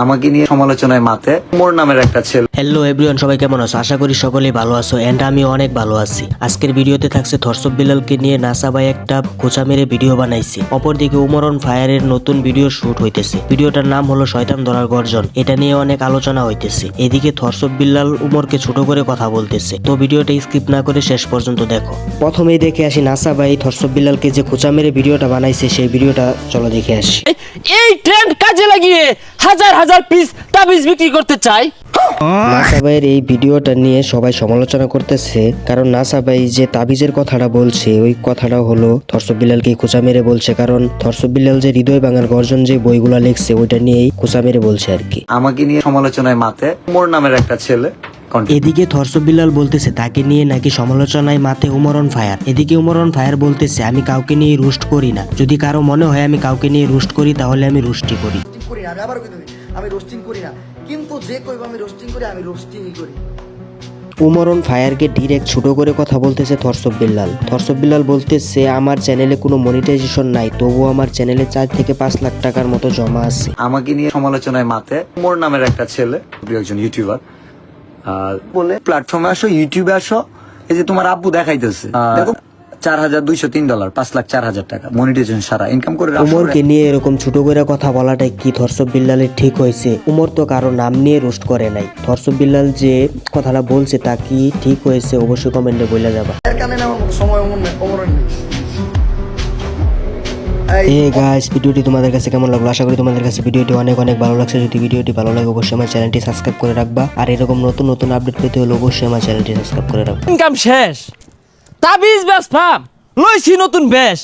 আমাকে নিয়ে সমালোচনায় মাতে। মোর নামের একটা ছেলে। হ্যালো এভরিওয়ান সবাই কেমন আছো? আশা করি সকলেই ভালো আছো এন্ড আমি অনেক ভালো আছি। আজকের ভিডিওতে থাকছে থরসব বিলালকে নিয়ে নাসা ভাই একটা খোঁচা মেরে ভিডিও বানাইছে। অপরদিকে উমরন ফায়ারের নতুন ভিডিও শুট হইতেছে। ভিডিওটার নাম হলো শয়তান ধরার গর্জন। এটা নিয়ে অনেক আলোচনা হইতেছে। এদিকে থরসব বিল্লাল উমরকে ছোট করে কথা বলতেছে। তো ভিডিওটা স্কিপ না করে শেষ পর্যন্ত দেখো। প্রথমেই দেখে আসি নাসা ভাই থরসব বিল্লালকে যে খোঁচা মেরে ভিডিওটা বানাইছে সেই ভিডিওটা চলো দেখে আসি। এই ট্রেন্ড কাজে লাগিয়ে হাজার হাজার পিস তাবিজ বিক্রি করতে চাই নাসা ভাইয়ের এই ভিডিওটা নিয়ে সবাই সমালোচনা করতেছে কারণ নাসা ভাই যে তাবিজের কথাটা বলছে ওই কথাটা হলো থরসব বিলালকে খোঁচা মেরে বলছে কারণ থরসব বিলাল যে হৃদয় বাঙাল গর্জন যে বইগুলা লিখছে ওইটা নিয়েই খোঁচা মেরে বলছে আর কি আমাকে নিয়ে সমালোচনায় মাতে মোর নামের একটা ছেলে. এদিকে থরসব বিল্লাল বলতেছে তাকে নিয়ে নাকি সমালোচনায় মাথে উমরন ফায়ার। এদিকে উমরন ফায়ার বলতেছে আমি কাউকে নিয়ে রুস্ট করি না। যদি কারও মনে হয় আমি কাউকে নিয়ে রুস্ট করি তাহলে আমি রুস্টি করি। আমি আবার আমি রোস্টিং করি না। কিন্তু যে কইব আমি রোস্টিং করি আমি রোস্টিংই করি। উমরন ফায়ারকে ডিরেক্ট ছোট করে কথা বলতেছে থরসব বিল্লাল থরসব বিল্লাল বলতেছে আমার চ্যানেলে কোনো মনিটাইজেশন নাই তবুও আমার চ্যানেলে চার থেকে পাঁচ লাখ টাকার মতো জমা আছে। আমাকে নিয়ে সমালোচনায় মাতে মোর নামের একটা ছেলে প্রিয় একজন ইউটিউবার বলে প্ল্যাটফর্মে আসো ইউটিউবে আসো এই যে তোমার আব্বু দেখাইতেছে। দেখো চার হাজার দুইশো তিন ডলার পাঁচ লাখ চার হাজার টাকা মনিটাইজেশন সারা ইনকাম করে উমরকে নিয়ে এরকম ছোট করে কথা বলাটাই কি থরসব বিল্লালের ঠিক হয়েছে? উমর তো কারও নাম নিয়ে রোস্ট করে নাই। থরসব বিল্লাল যে কথাটা বলছে তা কি ঠিক হয়েছে? অবশ্যই কমেন্টে বলে যাবা। সময় অমর নেই এ গাইস ভিডিওটি তোমাদের কাছে কেমন লাগল? আশা করি তোমাদের কাছে ভিডিওটি অনেক অনেক ভালো লাগছে। যদি ভিডিওটি ভালো লাগে অবশ্যই আমার চ্যানেলটি সাবস্ক্রাইব করে রাখবা। আর এরকম নতুন নতুন আপডেট পেতে হলে অবশ্যই আমার চ্যানেলটি সাবস্ক্রাইব করে রাখবা। ইনকাম শেষ। তাবিজ ব্যাস ফার্ম লইছি নতুন বেশ।